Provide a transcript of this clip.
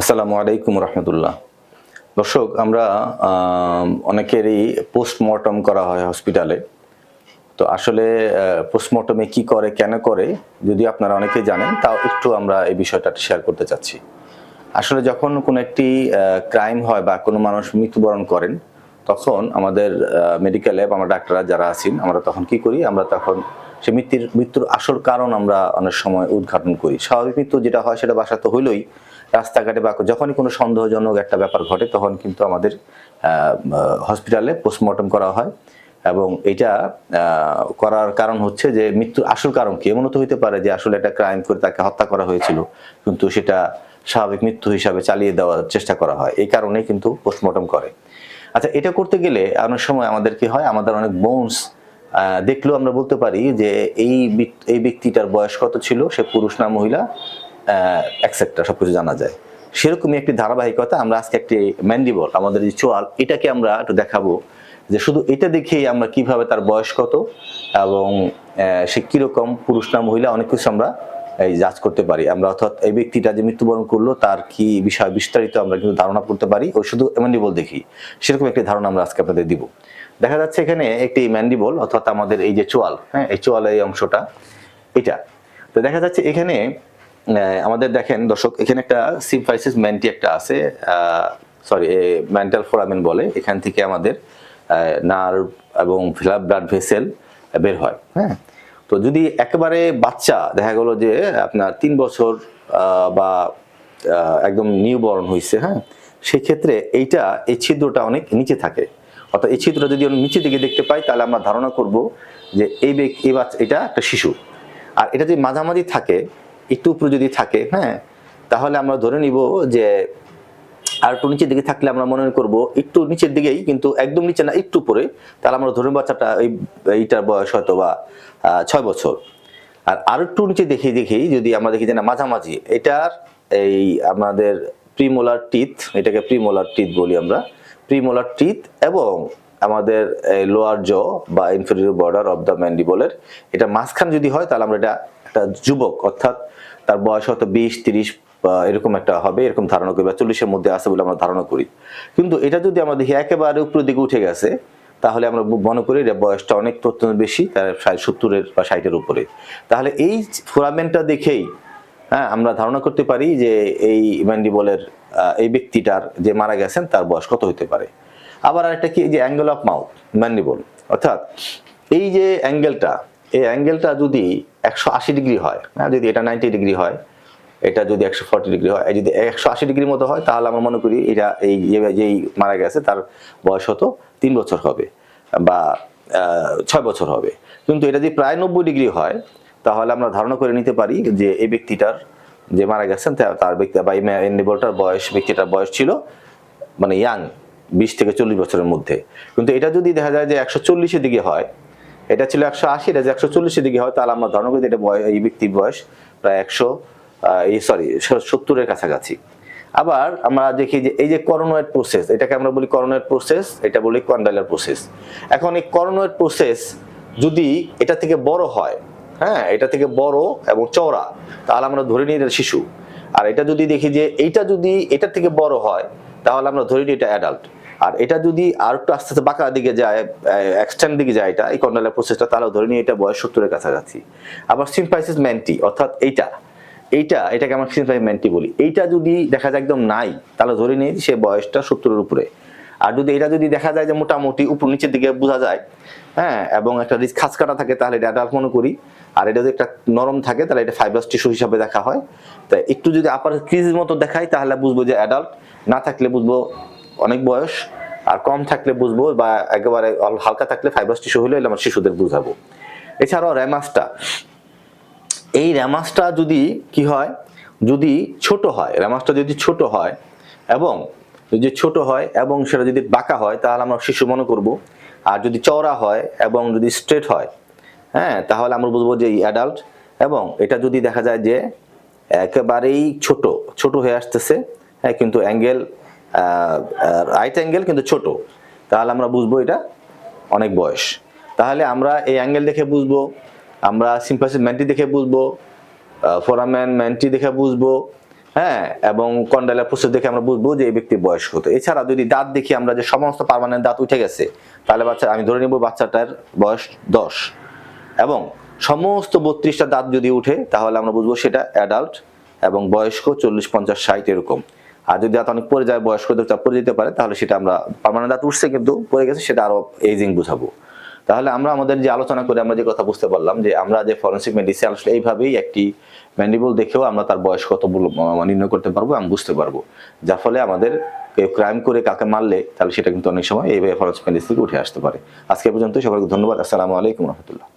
আসসালামু আলাইকুম রহমতুল্লাহ। দর্শক, আমরা অনেকেরই পোস্টমর্টম করা হয় হসপিটালে। তো আসলে পোস্টমর্টমে কি করে, কেন করে যদি আপনারা অনেকে জানেন, তাও একটু আমরা এই বিষয়টা শেয়ার করতে চাচ্ছি। আসলে যখন কোনো একটি ক্রাইম হয় বা কোনো মানুষ মৃত্যুবরণ করেন, তখন আমাদের মেডিকেল ল্যাব আমরা ডাক্তাররা যারা আছেন, আমরা তখন কি করি, আমরা তখন সে মৃত্যুর মৃত্যুর আসল কারণ আমরা অনেক সময় উদ্ঘাটন করি। স্বাভাবিক মৃত্যু যেটা হয়, সেটা বাসা তো হইলেই রাস্তাঘাটে বা যখনই কোনো সন্দেহজনক একটা ব্যাপার ঘটে, তখন কিন্তু আমাদের হসপিটালে পোস্টমর্টম করা হয়। এবং এটা করার কারণ হচ্ছে যে মৃত্যুর আসল কারণ কি? এমনও তো হইতে পারে যে আসলে একটা ক্রাইম করে তাকে হত্যা করা হয়েছিল, কিন্তু সেটা স্বাভাবিক মৃত্যু হিসাবে চালিয়ে দেওয়ার চেষ্টা করা হয়। এই কারণেই কিন্তু পোস্টমর্টম করে। আচ্ছা এটা করতে গেলে অনেক সময় আমাদের কি হয়, আমাদের অনেক বোনস দেখলেও আমরা বলতে পারি যে এই এই ব্যক্তিটার বয়স কত ছিল? সে পুরুষ না মহিলা? অ্যাকসেপ্টার সবকিছু জানা যায়। সেরকমই একটি ধারাবাহিকতা আমরা আজকে একটি ম্যান্ডিবল আমাদের যে চোয়াল, এটাকে আমরা একটু দেখাবো যে শুধু এটা দেখেই আমরা কীভাবে তার বয়স কত এবং সে কীরকম পুরুষ না মহিলা অনেক কিছু আমরা এই জাজ করতে পারি। আমরা অর্থাৎ এই ব্যক্তিটা যে মৃত্যুবরণ করল, তার কি বিষয় বিস্তারিত আমরা কিন্তু ধারণা করতে পারি, ও শুধু ম্যান্ডিবল দেখি সেরকম একটি ধারণা আমরা আজকে আপনাদের দিব। দেখা যাচ্ছে এখানে একটি ম্যান্ডিবল অর্থাৎ আমাদের এই যে চোয়াল হ্যাঁ এই চোয়ালের এই অংশটা, এটা। তো দেখা যাচ্ছে এখানে আমাদের দেখেন দর্শক, এখানে একটা সিম্পাইসিস ম্যান্টি একটা আছে সরি মেন্টাল ফোরামেন বলে, এখান থেকে আমাদের নার্ভ এবং ফিলাপ ব্লাড ভেসেল বের হয় হ্যাঁ? তো যদি একেবারে বাচ্চা, দেখা গেলো যে আপনার তিন বছর বা একদম নিউ বর্ন হয়েছে হ্যাঁ? সেক্ষেত্রে এইটা, এই ছিদ্রটা অনেক নিচে থাকে। অর্থাৎ এই ছিদ্রটা যদি নিচের দিকে দেখতে পাই, তাহলে আমরা ধারণা করব যে এই এই বাচ্চা, এটা একটা শিশু। আর এটা যদি মাঝামাঝি থাকে একটু উপরে যদি থাকে হ্যাঁ তাহলে আমরা ধরে নিব যে আর একটু নিচের দিকে থাকলে আমরা মনে করব একটু নিচের দিকেই, কিন্তু একদম নিচে না, একটু উপরে, তাহলে আমরা ধরে বাচ্চাটা এই, এইটার বয়স হয়তো বা ছয় বছর। আর আর একটু নিচে দেখি দেখি, যদি আমরা দেখি যে না, মাঝামাঝি, এটার এই আমাদের প্রিমোলার টিথ, এটাকে প্রিমোলার টিথ বলি আমরা, প্রিমোলার টিথ এবং আমাদের লোয়ার জ বা ইনফেরিয়র বর্ডার অফ দ্য ম্যান্ডিবলের এটা মাঝখান যদি হয়, তাহলে আমরা এটা একটা যুবক, অর্থাৎ তার বয়স হয়তো বিশ, তিরিশ এরকম একটা হবে, এরকম ধারণা করি বা চল্লিশের মধ্যে আছে বলে আমরা ধারণা করি। কিন্তু এটা যদি আমরা দেখি একেবারে উপরের দিকে উঠে গেছে, তাহলে আমরা মনে করি এটা বয়সটা অনেক অত্যন্ত বেশি, তার ষাট, সত্তরের বা ষাটের উপরে। তাহলে এই ফোরামেন্টটা দেখেই হ্যাঁ আমরা ধারণা করতে পারি যে এই ম্যান্ডিবলের এই ব্যক্তিটার যে মারা গেছেন, তার বয়স কত হতে পারে। আবার আরেকটা কি যে অ্যাঙ্গেল অফ মাউথ, ম্যান্ডিবল, অর্থাৎ এই যে অ্যাঙ্গেলটা, এই অ্যাঙ্গেলটা যদি একশো আশি ডিগ্রি হয়। হ্যাঁ যদি এটা নাইনটি ডিগ্রি হয়, এটা যদি একশো ফর্টি ডিগ্রি হয় যদি একশো আশি ডিগ্রির মতো হয়, তাহলে আমরা মনে করি এটা এই যেই মারা গেছে, তার বয়স হতো তিন বছর হবে বা ছয় বছর হবে। কিন্তু এটা যদি প্রায় নব্বই ডিগ্রি হয়, তাহলে আমরা ধারণা করে নিতে পারি যে এই ব্যক্তিটার যে মারা গেছেন তার ব্যক্তি বা এন্ডিবলটার বয়স, ব্যক্তিটার বয়স ছিল মানে ইয়াং বিশ থেকে চল্লিশ বছরের মধ্যে। কিন্তু এটা যদি দেখা যায় যে একশো চল্লিশের দিকে হয় এটা ছিল একশো আশি, এটা যে একশো চল্লিশের দিকে হয়, তাহলে আমরা ধারণা এটা এই ব্যক্তির বয়স প্রায় একশো সরি সত্তরের কাছাকাছি। আবার আমরা দেখি যে এই যে করোনয়েড প্রসেস এটাকে আমরা বলি করোনয়েড প্রসেস এটা বলি কন্ডাইলার প্রসেস এখন এই করোনয়েড প্রসেস যদি এটা থেকে বড় হয় হ্যাঁ এটা থেকে বড় এবং চওড়া, তাহলে আমরা ধরে নিই এটা শিশু। আর এটা যদি দেখি যে এইটা যদি এটা থেকে বড় হয়, তাহলে আমরা ধরে নিই এটা অ্যাডাল্ট আর এটা যদি আর একটু আস্তে আস্তে বাঁকা দিকে যায় এক্সটেন্ড দিকে যায় এটা, এই কন্ডাইলার প্রসেসটা তাহলে ধরে নিয়ে এটা বয়স সত্তরের কাছাকাছি। আবার সিম্পাইসিস ম্যান্টি অর্থাৎ এইটা এইটা, এটাকে আমরা সিম্পাই ম্যান্টি বলি। এইটা যদি দেখা যায় একদম নাই, তাহলে ধরে নিই সে বয়সটা সত্তরের উপরে। আর যদি এটা যদি দেখা যায় যে মোটামুটি উপর নিচের দিকে বোঝা যায় হ্যাঁ এবং একটা রিস্ক খাস কাটা থাকে, তাহলে এটা অ্যাডাল্ট মনে করি। আর এটা যদি একটা নরম থাকে, তাহলে এটা ফাইবাস টিস্যু হিসাবে দেখা হয়। তাই একটু যদি আপার ক্রিজের মতো দেখায় তাহলে বুঝব যে অ্যাডাল্ট না থাকলে বুঝব অনেক বয়স, আর কম থাকলে বুঝব বা একেবারে হালকা থাকলে ফাইবাস টিস্যু হলে আমরা শিশুদের বুঝাবো। এছাড়াও র্যামাসটা এই র্যামাসটা যদি কি হয়, যদি ছোট হয় র্যামাসটা যদি ছোট হয় এবং যদি ছোট হয় এবং সেটা যদি বাঁকা হয়, তাহলে আমরা শিশু মনে করব। আর যদি চওড়া হয় এবং যদি স্ট্রেট হয় হ্যাঁ তাহলে আমরা বুঝব যে অ্যাডাল্ট এবং এটা যদি দেখা যায় যে একেবারেই ছোট ছোট হয়ে আসতেছে হ্যাঁ কিন্তু অ্যাঙ্গেল রাইট অ্যাঙ্গেল কিন্তু ছোট। তাহলে আমরা বুঝব এটা অনেক বয়স। তাহলে আমরা এই অ্যাঙ্গেল দেখে বুঝব, আমরা সিম্পাসি ম্যান্টি দেখে বুঝব ফোরাম্যান ম্যান্টি দেখে বুঝব হ্যাঁ এবং কন্ডালার প্রস্তুত দেখে আমরা বুঝব যে এই ব্যক্তির বয়স কত। এছাড়া যদি দাঁত দেখি আমরা যে সমস্ত পার্মানেন্ট দাঁত উঠে গেছে, তাহলে বাচ্চা আমি ধরে নিব বাচ্চাটার বয়স দশ। এবং সমস্ত বত্রিশটা দাঁত যদি উঠে, তাহলে আমরা বুঝব সেটা অ্যাডাল্ট এবং বয়স্ক চল্লিশ, পঞ্চাশ, ষাট এরকম। আর যদি দাঁত অনেক পরে যায়, বয়স্ক চাপ পরে যেতে পারে, তাহলে সেটা আমরা পার্মানেন্ট দাঁত উঠছে কিন্তু পরে গেছে, সেটা আরও এজিং বুঝাবো। তাহলে আমরা আমাদের যে আলোচনা করে আমরা যে কথা বুঝতে পারলাম যে আমরা যে ফরেন্সিক মেডিসিন আসলে এইভাবেই একটি ম্যান্ডিবল দেখেও আমরা তার বয়স কত নির্ণয় করতে পারব আমি বুঝতে পারব। যার ফলে আমাদের কেউ ক্রাইম করে কাকে মারলে, তাহলে সেটা কিন্তু অনেক সময় এইভাবে ফরেন্সিক মেডিসিন উঠে আসতে পারে। আজকে পর্যন্ত সবাইকে ধন্যবাদ। আসসালামু আলাইকুম রহমতুল্লাহ।